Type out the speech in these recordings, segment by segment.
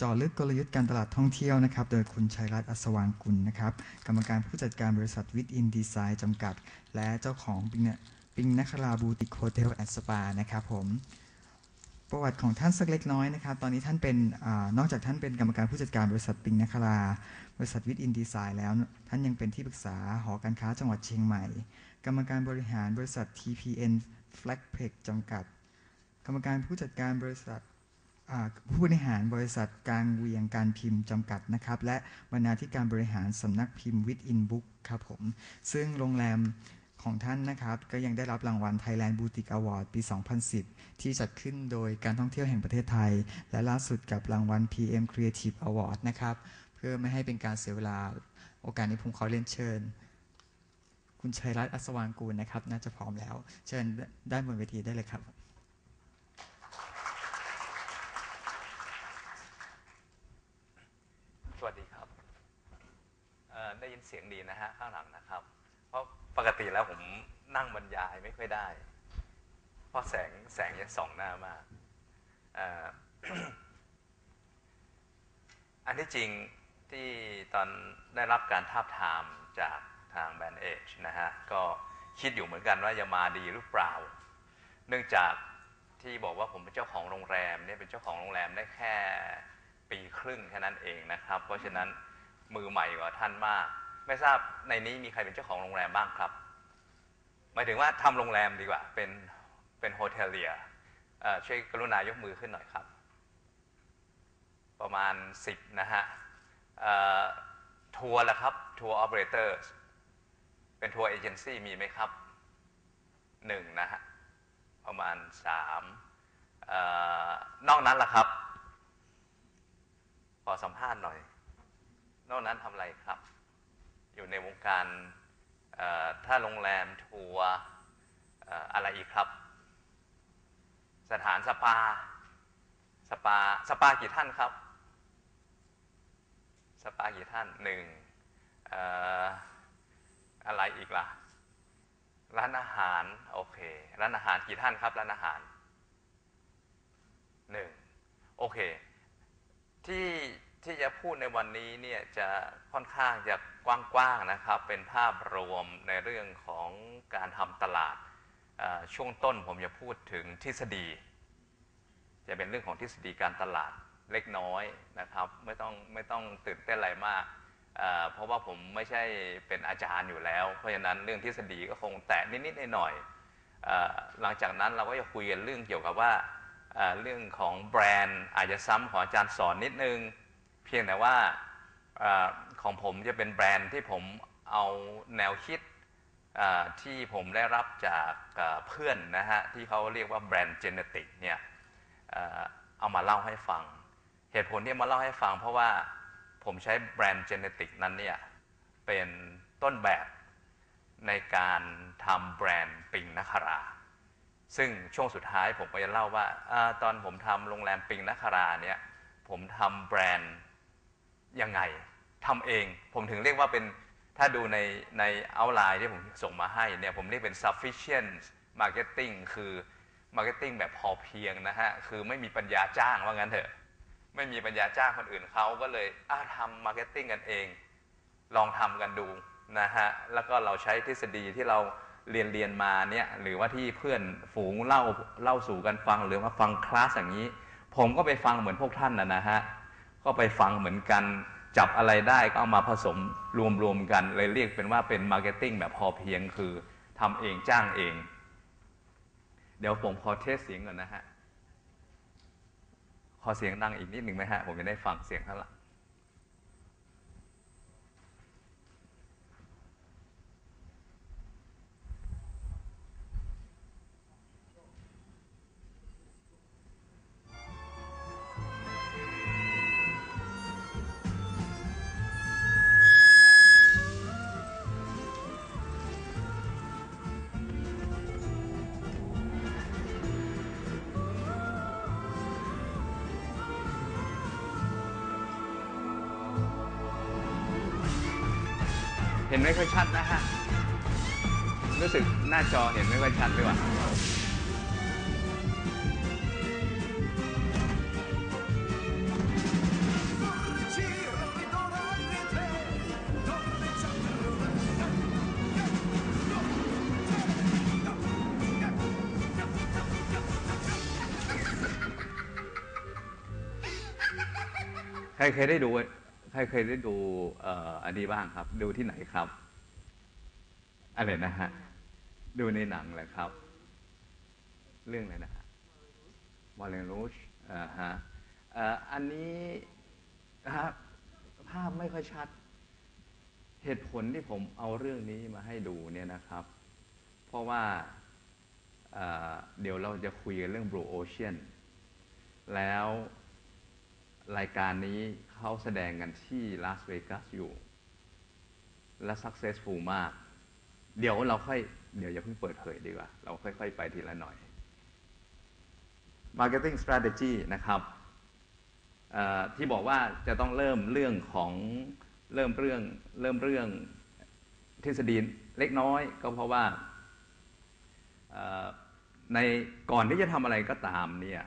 จาะลึกกลยุทธ์การตลาดท่องเที่ยวนะครับ โดยคุณชัยรัตน์อัศวางกุลนะครับ กรรมการผู้จัดการบริษัทวิทอินดีไซน์จำกัด และเจ้าของปิงเนี่ยปิงนคราบูติกโฮเทลแอนด์สปานะครับผม ประวัติของท่านสักเล็กน้อยนะครับ ตอนนี้ท่านเป็นอนอกจากท่านเป็นกรรมการผู้จัดการบริษัทปิงนครา บริษัทวิทอินดีไซน์แล้ว ท่านยังเป็นที่ปรึกษาหอการค้าจังหวัดเชียงใหม่ กรรมการบริหารบริษัท TPN Flagpec จำกัด กรรมการผู้จัดการบริษัท ผู้บริหารบริษัทกลางเวียงการพิมพ์จำกัดนะครับ และบรรณาธิการบริหารสำนักพิมพ์วิทอินบุ๊กครับผม ซึ่งโรงแรมของท่านนะครับ ก็ยังได้รับรางวัล Thailand Boutique Award ปี 2010 ที่จัดขึ้นโดยการท่องเที่ยวแห่งประเทศไทย และล่าสุดกับรางวัล PM Creative Award นะครับ เพื่อไม่ให้เป็นการเสียเวลา โอกาสนี้ผมขอเรียนเชิญ คุณชัยรัตน์อัศวางกูลนะครับ น่าจะพร้อมแล้ว เชิญด้านบนเวทีได้เลยครับ สวัสดีครับเอ่อได้ยิ นเสียงดีนะฮะข้างหลังนะครับ เพราะปกติแล้วผมนั่งบรรยายไม่ค่อยได้ เพราะแสงแสงจะส่องหน้ามากอันที่จริงที่ตอนได้รับการทาบทามจากทางแบรนด์เอชนะฮะ ก็คิดอยู่เหมือนกันว่าจะมาดีหรือเปล่า เนื่องจากที่บอกว่าผมเป็นเจ้าของโรงแรมเนี่ยเป็นเจ้าของโรงแรมได้แค่ปีครึ่งแค่นั้นเองนะครับ เพราะฉะนั้นมือใหม่กว่าท่านมาก ไม่ทราบในนี้มีใครเป็นเจ้าของโรงแรมบ้างครับ หมายถึงว่าทำโรงแรมดีกว่า เป็นเป็นโฮเทลเลียช่วยกรุณายกมือขึ้นหน่อยครับ ประมาณ 10 นะฮะทัวร์ละครับ ทัวร์ออเปอเรเตอร์เป็นทัวร์เอเจนซี่มีไหมครับหนึ่งนะฮะ ประมาณสามเอนอกนั้นล่ะครับ ขอสัมภาษณ์หน่อย นอกนั้นทำอะไรครับ อยู่ในวงการถ้าโรงแรมทัวร์อะไรอีกครับ สถานสปา สปา สปากี่ท่านครับ สปากี่ท่านหนึ่งเอ่ออะไรอีกล่ะ ร้านอาหาร โอเค ร้านอาหารกี่ท่านครับ ร้านอาหารหนึ่งโอเค ที่ ที่จะพูดในวันนี้เนี่ยจะค่อนข้างจะกว้างๆนะครับ เป็นภาพรวมในเรื่องของการทำตลาดช่วงต้นผมจะพูดถึงทฤษฎี จะเป็นเรื่องของทฤษฎีการตลาดเล็กน้อยนะครับ ไม่ต้องไม่ต้องตื่นเต้นอะไรมากเเพราะว่าผมไม่ใช่เป็นอาจารย์อยู่แล้ว เพราะฉะนั้นเรื่องทฤษฎีก็คงแตะนิดๆหน่อยๆหลังจากนั้นเราก็จะคุยกันเรื่องเกี่ยวกับว่าเอ่อเรื่องของแบรนด์อาจจะซ้ำของอาจารย์สอนนิดนึง เพียงแต่ว่าอของผมจะเป็นแบรนด์ที่ผมเอาแนวคิดที่ผมได้รับจากเพื่อนนะฮะที่เขาเรียกว่าแบรนด์เจเนติกเนี่ยเอามาเล่าให้ฟัง เหตุผลที่มาเล่าให้ฟัง เพราะว่าผมใช้แบรนด์เจเนติกนั้นเนี่ยเป็นต้นแบบในการทำแบรนด์ปิงนครา ซึ่งช่วงสุดท้ายผมก็จะเล่าว่าอตอนผมทำโรงแรมปิงนคราเนี่ยผมทำแบรนด์ ยังไงทำเอง ผมถึงเรียกว่าเป็นถ้าดูในในเอาไลน์ที่ผมส่งมาให้เนี่ยผมเรียกเป็น sufficient marketing คือมาร์เก็ตติ้งแบบพอเพียงนะฮะ คือไม่มีปัญญาจ้างว่างั้นเถอะ ไม่มีปัญญาจ้างคนอื่นเขาก็เลยอาทำมาร์เก็ตติ้งกันเอง ลองทำกันดูนะฮะ แล้วก็เราใช้ทฤษฎีที่เราเรียนเรียนมาเนี่ยหรือว่าที่เพื่อนฝูงเล่าเล่าสู่กันฟังหรือว่าฟังคลาสอย่างนี้ ผมก็ไปฟังเหมือนพวกท่านนะนะฮะ ก็ไปฟังเหมือนกันจับอะไรได้ก็เอามาผสมรวมๆกัน เลยเรียกเป็นว่าเป็นมาร์เก็ตติ้งแบบพอเพียงคือทำเองจ้างเอง เดี๋ยวผมขอเทสเสียงก่อนนะฮะ ขอเสียงดังอีกนิดหนึ่งไหมฮะ ผมจะได้ฟังเสียงข้างหลัง เห็นไม่ค่อยชัดนะฮะ รู้สึกหน้าจอเห็นไม่ค่อยชัดด้วยว่ะใครเคยได้ดู ใครเคยได้ดูอันนี้บ้างครับ ดูที่ไหนครับ อะไรนะฮะ ดูในหนังแหละครับ เรื่องอะไรนะฮะวอลเลนรูชอ่าฮะอันนี้นะฮะภาพไม่ค่อยชัด เหตุผลที่ผมเอาเรื่องนี้มาให้ดูเนี่ยนะครับ เพราะว่าเอ่อเดี๋ยวเราจะคุยกันเรื่อง Blue Ocean แล้ว รายการนี้เขาแสดงกันที่ลาสเวกัสอยู่ และ successful มาก เดี๋ยวเราค่อย เดี๋ยวอย่าเพิ่งเปิดเผยดีกว่า เราค่อยๆ ไปทีละหน่อย Marketing Strategy นะครับที่บอกว่าจะต้องเริ่มเรื่องของเริ่มเรื่องเริ่มเรื่องทฤษฎีเล็กน้อย ก็เพราะว่าในก่อนที่จะทำอะไรก็ตามเนี่ย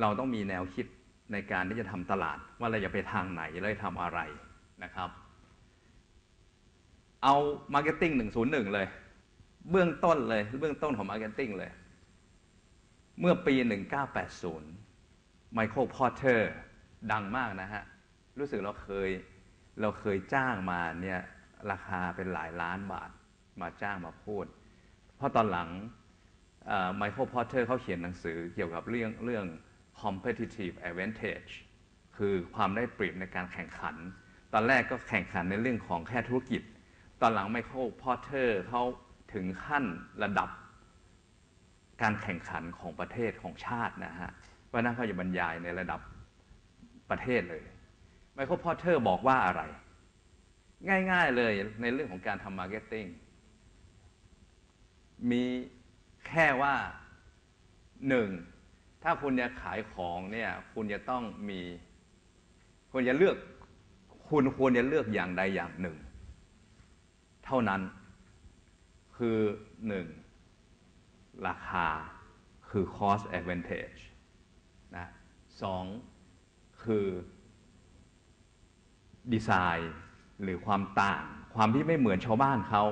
เราต้องมีแนวคิด ในการที่จะทำตลาดว่าเราจะไปทางไหนเราจะทำอะไรนะครับ เอา Marketing 101 เลย เบื้องต้นเลยเบื้องต้นของ Marketing เลย เมื่อปี 1980 ไมเคิลพอ t เตอร์ดังมากนะฮะ รู้สึกเราเคยเราเคยจ้างมาเนี่ยราคาเป็นหลายล้านบาทมาจ้างมาพูด เพราะตอนหลังไมเคิลพอ t เตอร์เขาเขียนหนังสือเกี่ยวกับเรื่องเรื่อง competitive advantage คือความได้เปรียบในการแข่งขัน ตอนแรกก็แข่งขันในเรื่องของแค่ธุรกิจ ตอนหลังไมเคิลพอเตอร์เขาถึงขั้นระดับการแข่งขันของประเทศของชาตินะฮะว่านั่นเขาจะบรรยายในระดับประเทศเลยไมเคิลพอเตอร์บอกว่าอะไร ง่ายๆเลยในเรื่องของการทำมาร์เก็ตติ้งมีแค่ว่าหนึ่ง ถ้าคุณจะขายของเนี่ย คุณจะต้องมีคุณจะเลือก คุณควรจะเลือกอย่างใดอย่างหนึ่ง เท่านั้น คือหนึ่งราคาคือ cost advantage นะสองคือดีไซน์หรือความต่าง ความที่ไม่เหมือนชาวบ้านเขา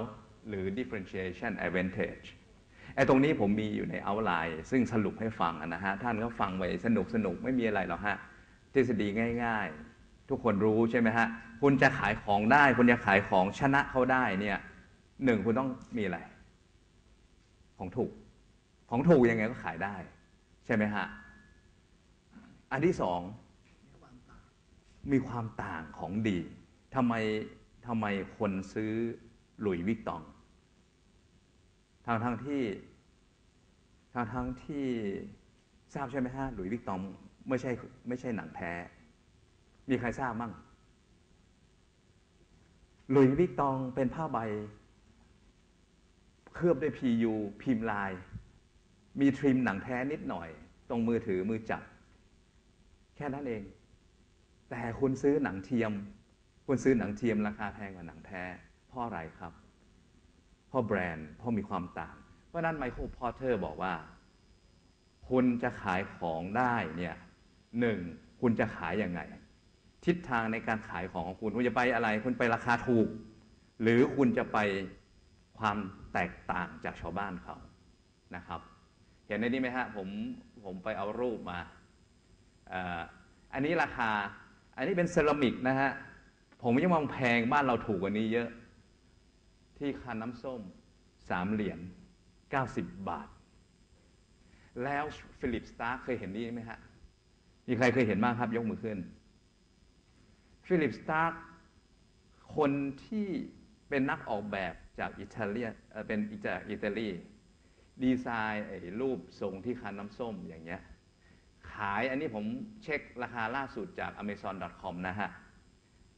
หรือ differentiation advantage ไอ้ตรงนี้ผมมีอยู่ใน outline ซึ่งสรุปให้ฟังนะฮะท่านก็ฟังไปสนุกสนุกไม่มีอะไรหรอกฮะทฤษฎีง่าย ๆ ทุกคนรู้ใช่ไหมฮะคุณจะขายของได้ คุณจะขายของชนะเขาได้เนี่ยหนึ่งคุณต้องมีอะไร ของถูก ของถูกยังไงก็ขายได้ ใช่ไหมฮะอันที่สองมีความต่างของดีทำไมทำไมคนซื้อหลุยวิกตอง ทางทางที่ทางทางที่ทราบใช่ไหมฮะหลุยส์วิกตองไม่ใช่ไม่ใช่หนังแท้ มีใครทราบมั่งหลุยส์วิกตองเป็นผ้าใบ เคลือบด้วย PU พิมพ์ลาย มีทริมหนังแท้นิดหน่อย ตรงมือถือมือจับ แค่นั้นเอง แต่คุณซื้อหนังเทียม คุณซื้อหนังเทียมราคาแพงกว่าหนังแท้ เพราะอะไรครับ เพราะแบรนด์เพราะมีความต่าง เพราะนั้นไมเคิลพอเตอร์บอกว่า คุณจะขายของได้เนี่ยหนึ่งคุณจะขายยังไง ทิศทางในการขายของของคุณคุณจะไปอะไร คุณไปราคาถูก หรือคุณจะไปความแตกต่างจากชาวบ้านเขานะครับ เห็นในนี้ไหมฮะผมผมไปเอารูปมาอ่าอันนี้ราคาอันนี้เป็นเซรามิกนะฮะผมยังมองแพงบ้านเราถูกกว่านี้เยอะ ที่คันน้ำส้มสามเหรียญ90 บาท แล้วฟิลิปสตาร์เคยเห็นนี่ไหมฮะ มีใครเคยเห็นบ้างครับ ยกมือขึ้น ฟิลิปสตาร์คนที่เป็นนักออกแบบจากอิตาเลียเออเป็นจากอิตาลี ดีไซน์ไอ้รูปทรงที่คันน้ำส้มอย่างเงี้ย ขายอันนี้ผมเช็คราคาล่าสุดจาก amazon.com นะฮะ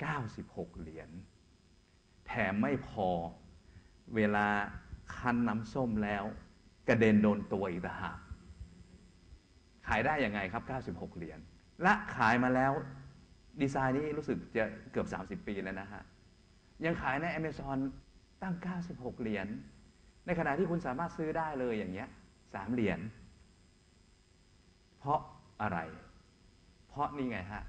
96 เหรียญ แถมไม่พอ เวลาคันน้ำส้มแล้ว กระเด็นโดนตัวอีกหากขายได้ยังไงครับ 96 เหรียญและขายมาแล้วดีไซน์นี้รู้สึกจะเกือบ 30 ปีแล้วนะฮะ ยังขายใน Amazon ตั้ง 96 เหรียญในขณะที่คุณสามารถซื้อได้เลยอย่างเงี้ยสามเหรียญเพราะอะไร เพราะนี่ไงฮะ